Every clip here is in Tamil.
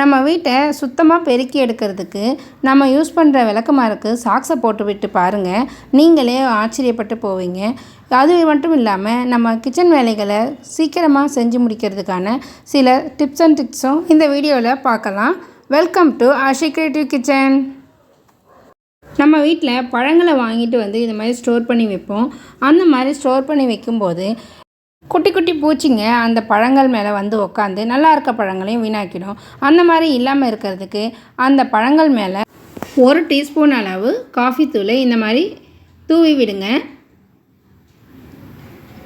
நம்ம வீட்டை சுத்தமாக பெருக்கி எடுக்கிறதுக்கு நம்ம யூஸ் பண்ணுற விளக்கமாருக்கு சாக்ஸை போட்டு விட்டு பாருங்கள் நீங்களே ஆச்சரியப்பட்டு போவீங்க. அது மட்டும் இல்லாமல் நம்ம கிச்சன் வேலைகளை சீக்கிரமாக செஞ்சு முடிக்கிறதுக்கான சில டிப்ஸ் அண்ட் டிப்ஸும் இந்த வீடியோவில் பார்க்கலாம். Welcome to Ashi creative kitchen நம்ம வீட்டில் பழங்களை வாங்கிட்டு வந்து இந்த மாதிரி ஸ்டோர் பண்ணி வைப்போம். அந்த மாதிரி ஸ்டோர் பண்ணி வைக்கும்போது குட்டி குட்டி பூச்சிங்க அந்த பழங்கள் மேலே வந்து உட்காந்து நல்லா இருக்க பழங்களையும் வீணாக்கிடும். அந்த மாதிரி இல்லாமல் இருக்கிறதுக்கு அந்த பழங்கள் மேலே ஒரு டீஸ்பூன் அளவு காஃபி தூளை இந்த மாதிரி தூவி விடுங்க.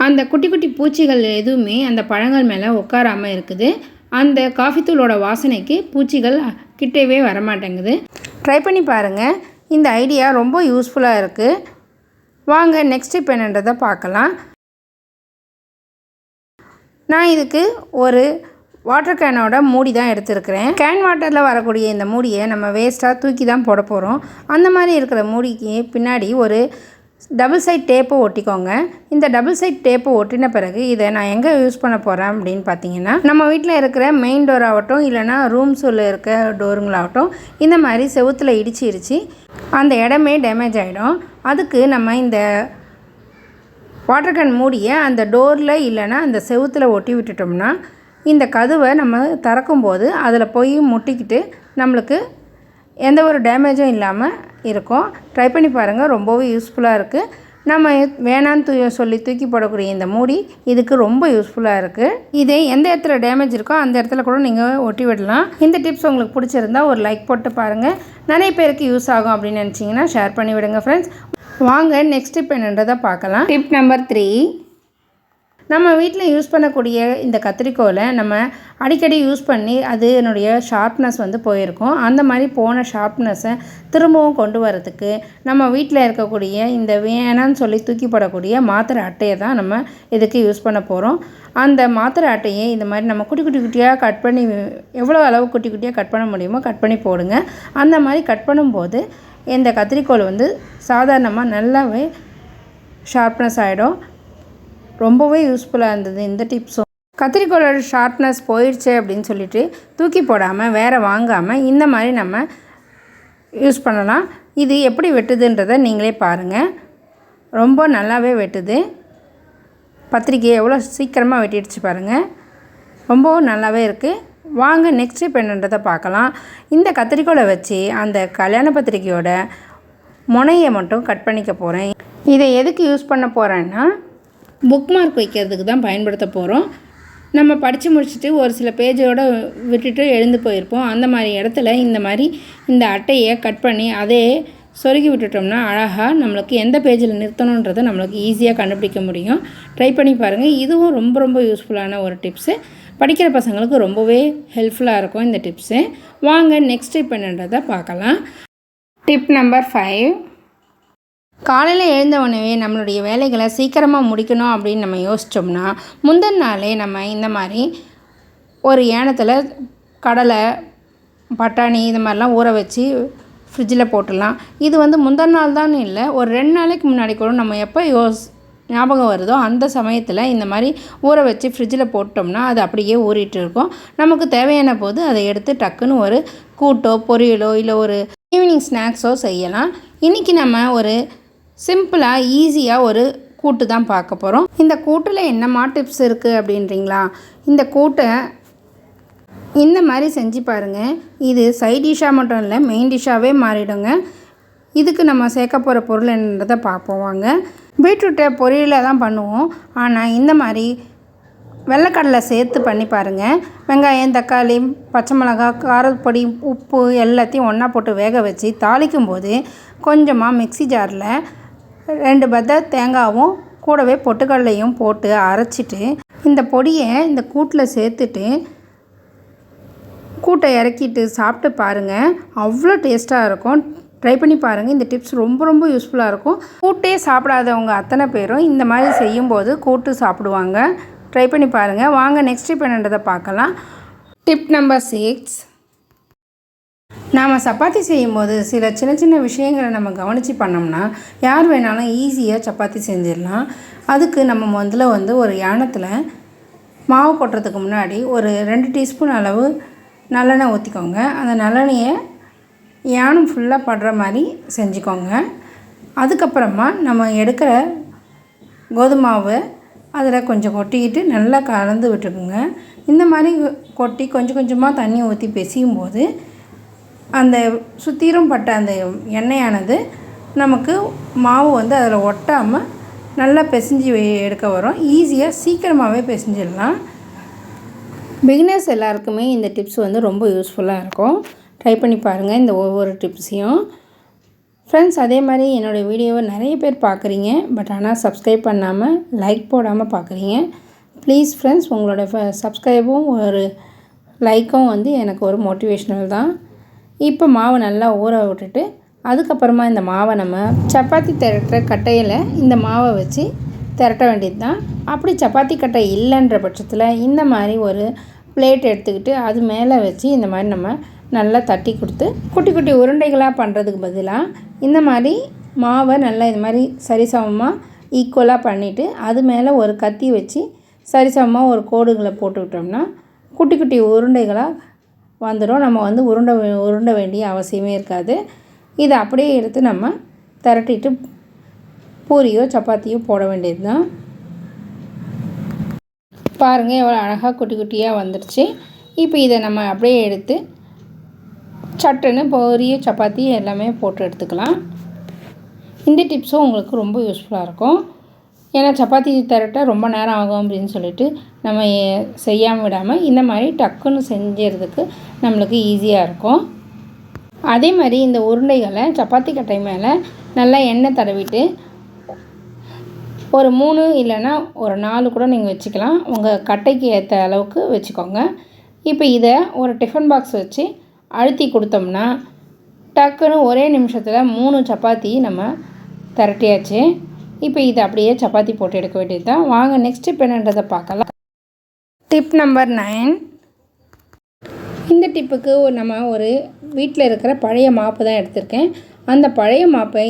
அந்த குட்டி குட்டி பூச்சிகள் எதுவுமே அந்த பழங்கள் மேலே உட்காராமல் இருக்குது. அந்த காஃபி தூளோட வாசனைக்கு பூச்சிகள் கிட்டவே வரமாட்டேங்குது. ட்ரை பண்ணி பாருங்கள் இந்த ஐடியா ரொம்ப யூஸ்ஃபுல்லாக இருக்குது வாங்க நெக்ஸ்ட் இப்போ என்னன்றதை பார்க்கலாம். நான் இதுக்கு ஒரு வாட்டர் கேனோட மூடி தான் எடுத்திருக்கிறேன். கேன் வாட்டரில் வரக்கூடிய இந்த மூடியை நம்ம வேஸ்ட்டாக தூக்கி தான் போட போகிறோம் அந்த மாதிரி இருக்கிற மூடிக்கு பின்னாடி ஒரு டபுள் சைட் டேப்பை ஒட்டிக்கோங்க. இந்த டபுள் சைட் டேப்பை ஒட்டின பிறகு இதை நான் எங்கே யூஸ் பண்ண போகிறேன் அப்படின்னு பார்த்தீங்கன்னா நம்ம வீட்டில் இருக்கிற மெயின் டோர் ஆகட்டும் இல்லைனா ரூம்ஸில் இருக்க டோருங்களாகட்டும் இந்த மாதிரி செவுத்தில் இடிச்சு இடிச்சு அந்த இடமே டேமேஜ் ஆகிடும் அதுக்கு நம்ம இந்த வாட்டர் கேன் மூடியை அந்த டோரில் இல்லைன்னா அந்த செவுத்தில் ஒட்டி விட்டுட்டோம்னா இந்த கதவை நம்ம திறக்கும்போது அதில் போய் முட்டிக்கிட்டு நம்மளுக்கு எந்த ஒரு டேமேஜும் இல்லாமல் இருக்கும். ட்ரை பண்ணி பாருங்கள் ரொம்பவே யூஸ்ஃபுல்லாக இருக்குது நம்ம வேணான்னு தூ சொல்லி தூக்கி போடக்கூடிய இந்த மூடி இதுக்கு ரொம்ப யூஸ்ஃபுல்லாக இருக்குது இதே எந்த இடத்துல டேமேஜ் இருக்கோ அந்த இடத்துல கூட நீங்கள் ஒட்டி விடலாம். இந்த டிப்ஸ் உங்களுக்கு பிடிச்சிருந்தா ஒரு லைக் போட்டு பாருங்கள் நிறைய பேருக்கு யூஸ் ஆகும் அப்படின்னு நினச்சிங்கன்னா ஷேர் பண்ணி விடுங்க ஃப்ரெண்ட்ஸ் வாங்க நெக்ஸ்ட் டிப் என்னன்றதை பார்க்கலாம். டிப் நம்பர் த்ரீ நம்ம வீட்டில் யூஸ் பண்ணக்கூடிய இந்த கத்திரிக்கோலை நம்ம அடிக்கடி யூஸ் பண்ணி அது என்னுடைய ஷார்ப்னஸ் வந்து போயிருக்கும். அந்த மாதிரி போன ஷார்ப்னஸை திரும்பவும் கொண்டு வரதுக்கு நம்ம வீட்டில் இருக்கக்கூடிய இந்த வேணான்னு சொல்லி தூக்கி போடக்கூடிய மாத்திரை அட்டையை தான் நம்ம இதுக்கு யூஸ் பண்ண போகிறோம் அந்த மாத்திரை அட்டையை இந்த மாதிரி நம்ம குட்டி குட்டி குட்டியாக கட் பண்ணி எவ்வளோ அளவு குட்டி குட்டியாக கட் பண்ண முடியுமோ கட் பண்ணி போடுங்க. அந்த மாதிரி கட் பண்ணும்போது இந்த கத்திரிக்கோல் வந்து சாதாரணமாக நல்லாவே ஷார்ப்னஸ் ஆகிடும் ரொம்பவே யூஸ்ஃபுல்லாக இருந்தது இந்த டிப்ஸும் கத்திரிக்கோளோட ஷார்ப்னஸ் போயிடுச்சு அப்படின்னு சொல்லிட்டு தூக்கி போடாமல் வேறு வாங்காமல் இந்த மாதிரி நம்ம யூஸ் பண்ணலாம். இது எப்படி வெட்டுதுன்றதை நீங்களே பாருங்கள் ரொம்ப நல்லாவே வெட்டுது. பத்திரிக்கையை எவ்வளோ சீக்கிரமாக வெட்டிடுச்சு பாருங்கள் ரொம்பவும் நல்லாவே இருக்குது வாங்க நெக்ஸ்ட் ஸ்டெப் என்னன்றதை பார்க்கலாம். இந்த கத்திரிக்கோலை வச்சு அந்த கல்யாண பத்திரிக்கையோட முனையை மட்டும் கட் பண்ணிக்க போகிறேன் இதை எதுக்கு யூஸ் பண்ண போகிறேன்னா புக் மார்க் வைக்கிறதுக்கு தான் பயன்படுத்த போகிறோம் நம்ம படித்து முடிச்சுட்டு ஒரு சில பேஜோடு விட்டுட்டு எழுந்து போயிருப்போம். அந்த மாதிரி இடத்துல இந்த மாதிரி இந்த அட்டையை கட் பண்ணி அதே சொருகி விட்டுட்டோம்னா அழகாக நம்மளுக்கு எந்த பேஜில் நிறுத்தணுன்றதை நம்மளுக்கு ஈஸியாக கண்டுபிடிக்க முடியும். ட்ரை பண்ணி பாருங்கள் இதுவும் ரொம்ப ரொம்ப யூஸ்ஃபுல்லான ஒரு டிப்ஸு படிக்கிற பசங்களுக்கு ரொம்பவே ஹெல்ப்ஃபுல்லாக இருக்கும் இந்த டிப்ஸு வாங்க நெக்ஸ்ட் டிப் என்னன்றதை பார்க்கலாம். டிப் நம்பர் ஃபைவ் காலையில் எழுந்த உடனே நம்மளுடைய வேலைகளை சீக்கிரமாக முடிக்கணும் அப்படின்னு நம்ம யோசித்தோம்னா முந்தின நாளே நம்ம இந்த மாதிரி ஒரு ஏனத்தில் கடலை பட்டாணி இது மாதிரிலாம் ஊற வச்சு ஃப்ரிட்ஜில் போட்டுடலாம். இது வந்து முந்தின நாள் தான் இல்லை ஒரு ரெண்டு நாளைக்கு முன்னாடி கூட நம்ம எப்போ யோஸ் ஞாபகம் வருதோ அந்த சமயத்தில் இந்த மாதிரி ஊற வச்சு ஃப்ரிட்ஜில் போட்டோம்னா அது அப்படியே ஊறிட்டு இருக்கும். நமக்கு தேவையான போது அதை எடுத்து டக்குன்னு ஒரு கூட்டோ பொரியலோ இல்லை ஒரு ஈவினிங் ஸ்நாக்ஸோ செய்யலாம். இன்றைக்கி நம்ம ஒரு சிம்பிளாக ஈஸியாக ஒரு கூட்டு தான் பார்க்க போகிறோம் இந்த கூட்டில் என்னம்மா டிப்ஸ் இருக்குது அப்படின்றீங்களா? இந்த கூட்டை இந்த மாதிரி செஞ்சு பாருங்கள் இது சைட் டிஷ்ஷாக மட்டும் இல்லை மெயின் டிஷ்ஷாகவே மாறிடுங்க. இதுக்கு நம்ம சேர்க்க போகிற பொருள் என்னன்றதை பார்ப்போம் வாங்க. பீட்ரூட்டை பொரியலாக தான் பண்ணுவோம். ஆனால் இந்த மாதிரி வெள்ளைக்கடலை சேர்த்து பண்ணி பாருங்கள் வெங்காயம் தக்காளி பச்சை மிளகா காரப்பொடி உப்பு எல்லாத்தையும் ஒன்றா போட்டு வேக வச்சு தாளிக்கும் போது கொஞ்சமாக மிக்சி ஜாரில் ரெண்டு பத்த தேங்காவும் கூடவே பொட்டுக்கடலையும் போட்டு அரைச்சிட்டு இந்த பொடியை இந்த கூட்டில் சேர்த்துட்டு கூட்டை இறக்கிட்டு சாப்பிட்டு பாருங்கள் அவ்வளோ டேஸ்ட்டாக இருக்கும். ட்ரை பண்ணி பாருங்கள் இந்த டிப்ஸ் ரொம்ப ரொம்ப யூஸ்ஃபுல்லாக இருக்கும். கூட்டே சாப்பிடாதவங்க அத்தனை பேரும் இந்த மாதிரி செய்யும்போது கூட்டு சாப்பிடுவாங்க. ட்ரை பண்ணி பாருங்கள் வாங்க நெக்ஸ்ட் டிப் என்னன்றதை பார்க்கலாம். டிப் நம்பர் சிக்ஸ் நாம் சப்பாத்தி செய்யும்போது சில சின்ன சின்ன விஷயங்களை நம்ம கவனித்து பண்ணோம்னா யார் வேணாலும் ஈஸியாக சப்பாத்தி செஞ்சிடலாம். அதுக்கு நம்ம முதல்ல வந்து ஒரு யானத்தில் மாவு கொட்டுறதுக்கு முன்னாடி ஒரு ரெண்டு டீஸ்பூன் அளவு நல்லெண்ணெய் ஊற்றிக்கோங்க அந்த நல்லெண்ணெயை யானம் ஃபுல்லாக படுற மாதிரி செஞ்சுக்கோங்க. அதுக்கப்புறமா நம்ம எடுக்கிற கோதுமாவை அதில் கொஞ்சம் கொட்டிக்கிட்டு நல்லா கலந்து விட்டுக்குங்க. இந்த மாதிரி கொட்டி கொஞ்சம் கொஞ்சமாக தண்ணி ஊற்றி பிசையும் போது அந்த சுத்திரும் பட்ட அந்த எண்ணெயானது நமக்கு மாவு வந்து அதில் ஒட்டாமல் நல்லா பிசைஞ்சு எடுக்க வரும். ஈஸியாக சீக்கிரமாகவே பிசைஞ்சிடலாம். பிகினர்ஸ் எல்லாருக்குமே இந்த டிப்ஸ் வந்து ரொம்ப யூஸ்ஃபுல்லாக இருக்கும். ட்ரை பண்ணி பாருங்கள் இந்த ஒவ்வொரு டிப்ஸையும் ஃப்ரெண்ட்ஸ் அதே மாதிரி என்னோடய வீடியோவை நிறைய பேர் பார்க்குறீங்க பட் ஆனால் சப்ஸ்கிரைப் பண்ணாமல் லைக் போடாமல் பார்க்குறீங்க ப்ளீஸ் ஃப்ரெண்ட்ஸ் உங்களோட சப்ஸ்கிரைபும் ஒரு லைக்கும் வந்து எனக்கு ஒரு மோட்டிவேஷ்னல் தான். இப்போ மாவு நல்லா ஊற விட்டுட்டு அதுக்கப்புறமா இந்த மாவை நம்ம சப்பாத்தி திரட்டுற கட்டையில் இந்த மாவை வச்சு திரட்ட வேண்டியது தான். அப்படி சப்பாத்தி கட்டை இல்லைன்ற பட்சத்தில் இந்த மாதிரி ஒரு பிளேட் எடுத்துக்கிட்டு அது மேலே வச்சு இந்த மாதிரி நம்ம நல்லா தட்டி கொடுத்து குட்டி குட்டி உருண்டைகளாக பண்ணுறதுக்கு பதிலாக இந்த மாதிரி மாவை நல்லா இது மாதிரி சரிசமமாக ஈக்குவலாக பண்ணிவிட்டு அது மேலே ஒரு கத்தி வச்சு சரிசமமாக ஒரு கோடுகளை போட்டுக்கிட்டோம்னா குட்டி குட்டி உருண்டைகளாக வந்துடும். நம்ம வந்து உருண்டை உருண்ட வேண்டிய அவசியமே இருக்காது. இதை அப்படியே எடுத்து நம்ம திரட்டிட்டு பூரியோ சப்பாத்தியோ போட வேண்டியது தான் பாருங்கள் எவ்வளோ அழகாக குட்டி குட்டியாக வந்துடுச்சு இப்போ இதை நம்ம அப்படியே எடுத்து சட்டுன்னு பொரிய சப்பாத்தி எல்லாமே போட்டு எடுத்துக்கலாம். இந்த டிப்ஸும் உங்களுக்கு ரொம்ப யூஸ்ஃபுல்லாக இருக்கும். ஏன்னா சப்பாத்தி தரட்ட ரொம்ப நேரம் ஆகும் அப்படின்னு சொல்லிட்டு நம்ம செய்யாமல் விடாமல் இந்த மாதிரி டக்குன்னு செஞ்சுறதுக்கு நம்மளுக்கு ஈஸியாக இருக்கும். அதே மாதிரி இந்த உருண்டைகளை சப்பாத்தி கட்டை மேலே நல்லா எண்ணெய் தடவிட்டு ஒரு மூணு இல்லைன்னா ஒரு நாலு கூட நீங்கள் வச்சுக்கலாம். உங்கள் கட்டைக்கு ஏற்ற அளவுக்கு வச்சுக்கோங்க. இப்போ இதை ஒரு டிஃபன் பாக்ஸ் வச்சு அழுத்தி கொடுத்தோம்னா டக்குன்னு ஒரே நிமிஷத்தில் மூணு சப்பாத்தி நம்ம திரட்டியாச்சு. இப்போ இது அப்படியே சப்பாத்தி போட்டு எடுக்க வேண்டியது தான் வாங்க நெக்ஸ்ட் டிப் என்னன்றதை பார்க்கலாம். டிப் நம்பர் நைன் இந்த டிப்புக்கு நம்ம ஒரு வீட்டில் இருக்கிற பழைய மாப்பு தான் எடுத்திருக்கேன். அந்த பழைய மாப்பை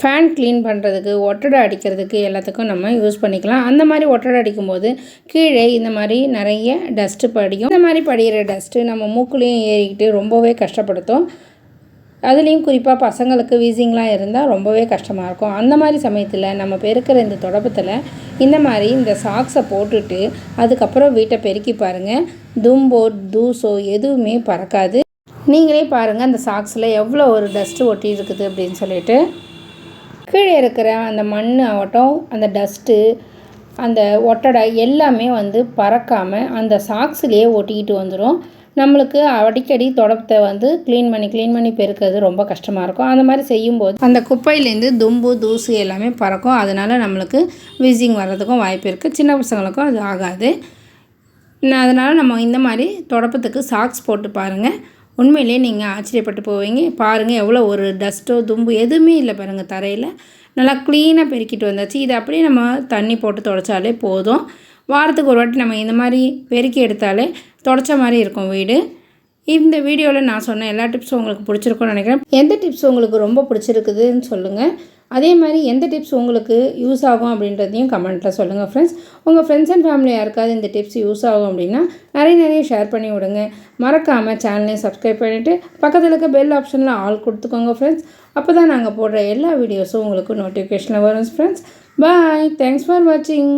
ஃபேன் க்ளீன் பண்ணுறதுக்கு ஒட்டடை அடிக்கிறதுக்கு எல்லாத்துக்கும் நம்ம யூஸ் பண்ணிக்கலாம். அந்த மாதிரி ஒட்டடை அடிக்கும்போது கீழே இந்த மாதிரி நிறைய டஸ்ட்டு படியும். இந்த மாதிரி படிகிற டஸ்ட்டு நம்ம மூக்குலேயும் ஏறிக்கிட்டு ரொம்பவே கஷ்டப்படுத்தும். அதுலேயும் குறிப்பாக பசங்களுக்கு வீசிங்லாம் இருந்தால் ரொம்பவே கஷ்டமாக இருக்கும். அந்த மாதிரி சமயத்தில் நம்ம பெருக்கிற இந்த தொடப்பத்தில் இந்த மாதிரி இந்த சாக்ஸை போட்டுட்டு அதுக்கப்புறம் வீட்டை பெருக்கி பாருங்கள் தும்போ தூசோ எதுவுமே பறக்காது. நீங்களே பாருங்கள் அந்த சாக்ஸில் எவ்வளோ ஒரு டஸ்ட்டு ஒட்டி இருக்குது அப்படின்னு சொல்லிட்டு. கீழே இருக்கிற அந்த மண் ஆகட்டும் அந்த டஸ்ட்டு அந்த ஒட்டடை எல்லாமே வந்து பறக்காமல் அந்த சாக்ஸ்லேயே ஒட்டிக்கிட்டு வந்துடும் நம்மளுக்கு அடிக்கடி தொடப்பத்தை வந்து க்ளீன் பண்ணி க்ளீன் பண்ணி பெருக்கிறது ரொம்ப கஷ்டமாக இருக்கும். அந்த மாதிரி செய்யும்போது அந்த குப்பையிலேருந்து தும்பு தூசு எல்லாமே பறக்கும். அதனால் நம்மளுக்கு வீசிங் வர்றதுக்கும் வாய்ப்பு இருக்குது சின்ன பசங்களுக்கும் அது ஆகாது. அதனால் நம்ம இந்த மாதிரி தொடப்பத்துக்கு சாக்ஸ் போட்டு பாருங்கள் உண்மையிலேயே நீங்கள் ஆச்சரியப்பட்டு போவீங்க. பாருங்கள் எவ்வளோ ஒரு டஸ்ட்டோ தும்பு எதுவுமே இல்லை பாருங்கள் தரையில். நல்லா க்ளீனாக பெருக்கிட்டு வந்தாச்சு. இதை அப்படியே நம்ம தண்ணி போட்டு தொடச்சாலே போதும். வாரத்துக்கு ஒரு வாட்டி நம்ம இந்த மாதிரி பெருக்கி எடுத்தாலே தொடச்ச மாதிரி இருக்கும் வீடு. இந்த வீடியோவில் நான் சொன்ன எல்லா டிப்ஸும் உங்களுக்கு பிடிச்சிருக்கும்னு நினைக்கிறேன். எந்த டிப்ஸ் உங்களுக்கு ரொம்ப பிடிச்சிருக்குதுன்னு சொல்லுங்கள் அதே மாதிரி எந்த டிப்ஸ் உங்களுக்கு யூஸ் ஆகும் அப்படின்றதையும் கமெண்ட்டில் சொல்லுங்கள் ஃப்ரெண்ட்ஸ் உங்கள் ஃப்ரெண்ட்ஸ் அண்ட் ஃபேமிலி யாருக்காவது இந்த டிப்ஸ் யூஸ் ஆகும் அப்படின்னா நிறைய நிறைய ஷேர் பண்ணி விடுங்க. மறக்காமல் சேனலையும் சப்ஸ்கிரைப் பண்ணிவிட்டு பக்கத்தில் இருக்க பெல் ஆப்ஷனில் ஆல் கொடுத்துக்கோங்க ஃப்ரெண்ட்ஸ் அப்போ தான் நாங்கள் போடுற எல்லா வீடியோஸும் உங்களுக்கு நோட்டிஃபிகேஷனில் வரும் ஃப்ரெண்ட்ஸ் பாய் தேங்க்ஸ் ஃபார் வாட்சிங்